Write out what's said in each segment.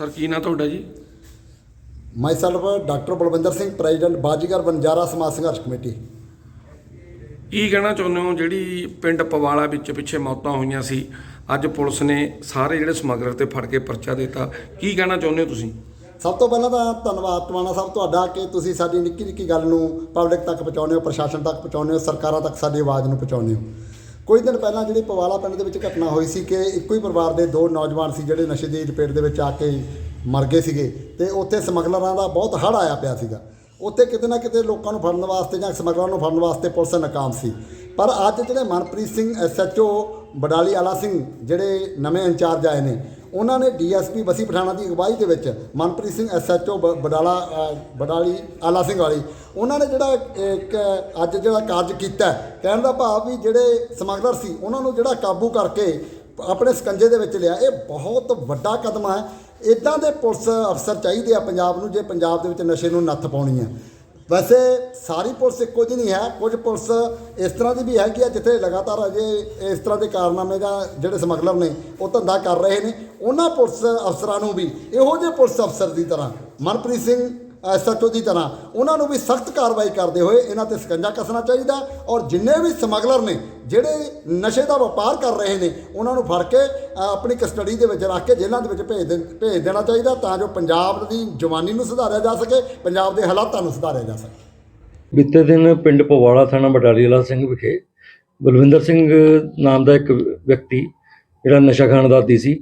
Sir ਕੀ ਨਾਂ ਤੁਹਾਡਾ ਜੀ? Myself doctor Balwinder Singh president Bazigar Banjara Samaj Sangharsh committee. ਕੀ ਕਹਿਣਾ ਚਾਹੁੰਦੇ ਹੋ? ਜਿਹੜੀ ਪਿੰਡ ਪਵਾਲਾ ਵਿੱਚ ਪਿੱਛੇ ਮੌਤਾਂ ਹੋਈਆਂ ਸੀ ਅੱਜ ਪੁਲਿਸ ਨੇ ਸਾਰੇ ਜਿਹੜੇ ਸਮਗਲਰ ਤੇ ਫੜ ਕੇ ਪਰਚਾ ਦਿੱਤਾ। ਕੀ ਕਹਿਣਾ ਚਾਹੁੰਦੇ ਹੋ ਤੁਸੀਂ? ਸਭ ਤੋਂ ਪਹਿਲਾਂ ਤਾਂ ਧੰਨਵਾਦ ਟਵਾਣਾ ਸਾਹਿਬ ਤੁਹਾਡਾ ਕਿ ਤੁਸੀਂ ਸਾਡੀ ਨਿੱਕੀ ਨਿੱਕੀ ਗੱਲ ਨੂੰ ਪਬਲਿਕ ਤੱਕ ਪਹੁੰਚਾਉਂਦੇ ਹੋ ਪ੍ਰਸ਼ਾਸਨ ਤੱਕ ਪਹੁੰਚਾਉਂਦੇ ਹੋ ਸਰਕਾਰਾਂ ਤੱਕ ਸਾਡੀ ਆਵਾਜ਼ ਨੂੰ ਪਹੁੰਚਾਉਂਦੇ ਹੋ। ਕੁਝ ਦਿਨ ਪਹਿਲਾਂ ਜਿਹੜੀ ਪਵਾਲਾ ਪਿੰਡ ਦੇ ਵਿੱਚ ਘਟਨਾ ਹੋਈ ਸੀ ਕਿ ਇੱਕੋ ਹੀ ਪਰਿਵਾਰ ਦੇ ਦੋ ਨੌਜਵਾਨ ਸੀ ਜਿਹੜੇ ਨਸ਼ੇ ਦੀ ਲਪੇਟ ਦੇ ਵਿੱਚ ਆ ਕੇ ਮਰ ਗਏ ਸੀਗੇ ਤੇ ਉੱਥੇ ਸਮਗਲਰਾਂ ਦਾ ਬਹੁਤ ਹੜ ਆਇਆ ਪਿਆ ਸੀਗਾ। ਉੱਥੇ ਕਿਤੇ ਨਾ ਕਿਤੇ ਲੋਕਾਂ ਨੂੰ ਫੜਨ ਵਾਸਤੇ ਜਾਂ ਸਮਗਲਰਾਂ ਨੂੰ ਫੜਨ ਵਾਸਤੇ ਪੁਲਿਸ ਨਾਕਾਮ ਸੀ। ਪਰ ਅੱਜ ਜਿਹੜੇ ਮਨਪ੍ਰੀਤ ਸਿੰਘ ਐਸਐਚਓ ਬਡਾਲੀ ਆਲਾ ਸਿੰਘ ਜਿਹੜੇ ਨਵੇਂ ਇੰਚਾਰਜ ਆਏ ਨੇ, ਉਹਨਾਂ ਨੇ ਡੀਐਸਪੀ ਬਸੀ ਪਠਾਣਾ ਦੀ ਅਗਵਾਈ ਦੇ ਵਿੱਚ ਮਨਪ੍ਰੀਤ ਸਿੰਘ ਐਸਐਚਓ ਬਡਾਲਾ ਬਡਾਲੀ ਆਲਾ ਸਿੰਘ ਵਾਲੀ, ਉਹਨਾਂ ਨੇ ਜਿਹੜਾ ਇੱਕ ਅੱਜ ਜਿਹੜਾ ਕਾਰਜ ਕੀਤਾ, ਕਹਿਣ ਦਾ ਭਾਵ ਵੀ ਜਿਹੜੇ ਸਮਗਲਰ ਸੀ, ਉਹਨਾਂ ਨੂੰ ਜਿਹੜਾ ਕਾਬੂ ਕਰਕੇ ਆਪਣੇ ਸਕੰਜੇ ਦੇ ਵਿੱਚ ਲਿਆ। ਇਹ ਬਹੁਤ ਵੱਡਾ ਕਦਮ ਹੈ ਇਦਾਂ ਦੇ ਪੁਲਿਸ ਅਫਸਰ ਚਾਹੀਦੇ ਆ ਪੰਜਾਬ ਨੂੰ, ਜੇ ਪੰਜਾਬ ਦੇ ਵਿੱਚ ਨਸ਼ੇ ਨੂੰ ਨੱਥ ਪਾਉਣੀ ਹੈ ਵੈਸੇ ਸਾਰੀ ਪੁਲਿਸ ਇੱਕੋ ਜਿਹੀ ਨਹੀਂ ਹੈ। ਕੁਝ ਪੁਲਿਸ ਇਸ ਤਰ੍ਹਾਂ ਦੀ ਵੀ ਹੈਗੀ ਆ ਜਿੱਥੇ ਲਗਾਤਾਰ ਅਜੇ ਇਸ ਤਰ੍ਹਾਂ ਦੇ ਕਾਰਨਾਮੇ ਦਾ ਜਿਹੜੇ ਸਮਗਲਰ ਨੇ, ਉਹ ਧੰਦਾ ਕਰ ਰਹੇ ਨੇ। ਉਹਨਾਂ ਪੁਲਿਸ ਅਫਸਰਾਂ ਨੂੰ ਵੀ, ਇਹੋ ਜਿਹੇ ਪੁਲਿਸ ਅਫਸਰ ਦੀ ਤਰ੍ਹਾਂ ਮਨਪ੍ਰੀਤ ਸਿੰਘ ਐਸਐਚਓ ਦੀ ਤਰ੍ਹਾਂ। ਉਹਨਾਂ ਨੂੰ ਵੀ ਸਖਤ ਕਾਰਵਾਈ ਕਰਦੇ ਹੋਏ ਇਹਨਾਂ ਤੇ ਸਕੰਜਾ ਕੱਸਣਾ ਚਾਹੀਦਾ ਔਰ ਜਿੰਨੇ ਵੀ ਸਮਗਲਰ ਨੇ, ਜਿਹੜੇ ਨਸ਼ੇ ਦਾ ਵਪਾਰ ਕਰ ਰਹੇ ਨੇ, ਉਹਨਾਂ ਨੂੰ ਫੜ ਕੇ ਆਪਣੀ ਕਸਟਡੀ ਦੇ ਵਿੱਚ ਰੱਖ ਕੇ ਜੇਲ੍ਹਾਂ ਦੇ ਵਿੱਚ ਭੇਜ ਦੇ, ਭੇਜ ਦੇਣਾ ਚਾਹੀਦਾ ਤਾਂ ਜੋ ਪੰਜਾਬ ਦੀ ਜਵਾਨੀ ਨੂੰ ਸੁਧਾਰਿਆ ਜਾ ਸਕੇ, ਪੰਜਾਬ ਦੇ ਹਾਲਾਤਾਂ ਨੂੰ ਸੁਧਾਰਿਆ ਜਾ ਸਕੇ। ਬੀਤੇ ਦਿਨ ਪਿੰਡ ਪਵਾੜਾ ਥਾਣਾ ਬਟਾਲੀ ਵਾਲਾ ਸਿੰਘ ਵਿਖੇ ਬਲਵਿੰਦਰ ਸਿੰਘ ਨਾਮ ਦਾ ਇੱਕ ਵਿਅਕਤੀ, ਜਿਹੜਾ ਨਸ਼ਾ ਖਾਣ ਦਾ ਆਦੀ ਸੀ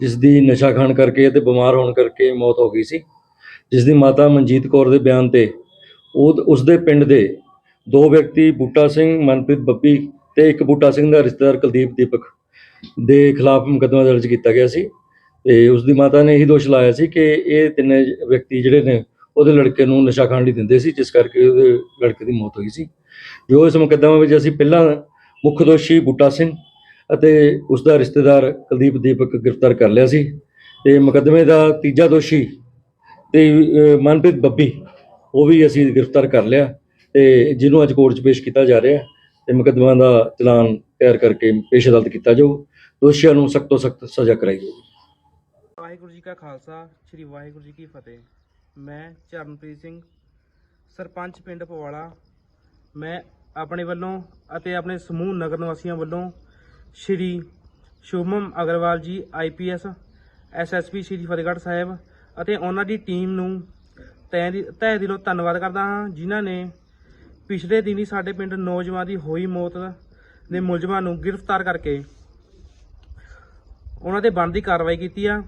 ਜਿਸ ਦੀ ਨਸ਼ਾ ਖਾਣ ਕਰਕੇ ਤੇ ਬਿਮਾਰ ਹੋਣ ਕਰਕੇ ਮੌਤ ਹੋ ਗਈ ਸੀ। ਜਿਸ ਦੀ ਮਾਤਾ ਮਨਜੀਤ ਕੌਰ ਦੇ ਬਿਆਨ ਤੇ ਉਹ ਉਸਦੇ ਪਿੰਡ ਦੇ ਦੋ ਵਿਅਕਤੀ ਬੂਟਾ ਸਿੰਘ, ਮਨਪ੍ਰੀਤ ਬੱਬੀ ਅਤੇ ਇੱਕ ਬੂਟਾ ਸਿੰਘ ਦਾ ਰਿਸ਼ਤੇਦਾਰ ਕੁਲਦੀਪ ਦੀਪਕ ਦੇ ਖਿਲਾਫ ਮੁਕੱਦਮਾ ਦਰਜ ਕੀਤਾ ਗਿਆ ਸੀ ਅਤੇ ਉਸਦੀ ਮਾਤਾ ਨੇ ਇਹੀ ਦੋਸ਼ ਲਾਇਆ ਸੀ ਕਿ ਇਹ ਤਿੰਨੇ ਵਿਅਕਤੀ ਜਿਹੜੇ ਨੇ ਉਹਦੇ ਲੜਕੇ ਨੂੰ ਨਸ਼ਾ ਖਾਣ ਲਈ ਦਿੰਦੇ ਸੀ, ਜਿਸ ਕਰਕੇ ਉਹਦੇ ਲੜਕੇ ਦੀ ਮੌਤ ਹੋਈ ਸੀ। ਜੋ ਇਸ ਮੁਕੱਦਮੇ ਵਿੱਚ ਅਸੀਂ ਪਹਿਲਾਂ ਮੁੱਖ ਦੋਸ਼ੀ ਬੂਟਾ ਸਿੰਘ ਅਤੇ ਉਸ ਦਾ ਰਿਸ਼ਤੇਦਾਰ ਕੁਲਦੀਪ ਦੀਪਕ ਗ੍ਰਿਫਤਾਰ ਕਰ ਲਿਆ ਸੀ। ਤੇ ਮੁਕੱਦਮੇ ਦਾ ਤੀਜਾ ਦੋਸ਼ੀ ਤੇ ਮਨਪ੍ਰੀਤ ਬੱਬੀ, ਉਹ ਵੀ ਅਸੀਂ ਗ੍ਰਿਫਤਾਰ ਕਰ ਲਿਆ ਤੇ ਜਿਹਨੂੰ ਅੱਜ ਕੋਰਟ 'ਚ ਪੇਸ਼ ਕੀਤਾ ਜਾ ਰਿਹਾ ਹੈ ਤੇ ਮੁਕੱਦਮਾ ਦਾ ਚਲਾਨ ਤਿਆਰ ਕਰਕੇ ਪੇਸ਼ ਅਦਾਲਤ ਕੀਤਾ ਜਾਊ। ਦੋਸ਼ੀਆਂ ਨੂੰ ਸਖਤ ਤੋਂ ਸਖਤ ਸਜ਼ਾ ਕਰਾਈ ਜਾਊਗੀ ਵਾਹਿਗੁਰੂ ਜੀ ਕਾ ਖਾਲਸਾ, ਸ੍ਰੀ ਵਾਹਿਗੁਰੂ ਜੀ ਕੀ ਫਤਿਹ। ਮੈਂ ਚਰਨਪ੍ਰੀਤ ਸਿੰਘ, ਸਰਪੰਚ ਪਿੰਡ ਪਵਾਲਾ ਮੈਂ ਆਪਣੇ ਵੱਲੋਂ ਅਤੇ ਆਪਣੇ ਸਮੂਹ ਨਗਰ ਨਿਵਾਸੀਆਂ ਵੱਲੋਂ ਸ੍ਰੀ ਸ਼ੁਭਮ ਅਗਰਵਾਲ ਜੀ ਆਈਪੀਐਸ ਐਸਐਸਪੀ ਸ੍ਰੀ ਫਤਿਹਗੜ੍ਹ ਸਾਹਿਬ ਅਤੇ ਉਹਨਾਂ ਦੀ ਟੀਮ ਨੂੰ ਤਹਿ ਦੀ, ਤਹਿ ਦਿਲੋਂ ਧੰਨਵਾਦ ਕਰਦਾ ਹਾਂ, ਜਿਨ੍ਹਾਂ ਨੇ ਪਿਛਲੇ ਦਿਨੀ ਸਾਡੇ ਪਿੰਡ ਨੌਜਵਾਨ ਦੀ ਹੋਈ ਮੌਤ ਦੇ ਮੁਲਜ਼ਮਾਂ ਨੂੰ ਗ੍ਰਿਫਤਾਰ ਕਰਕੇ ਉਹਨਾਂ ਤੇ ਬਣਦੀ ਕਾਰਵਾਈ ਕੀਤੀ ਆ।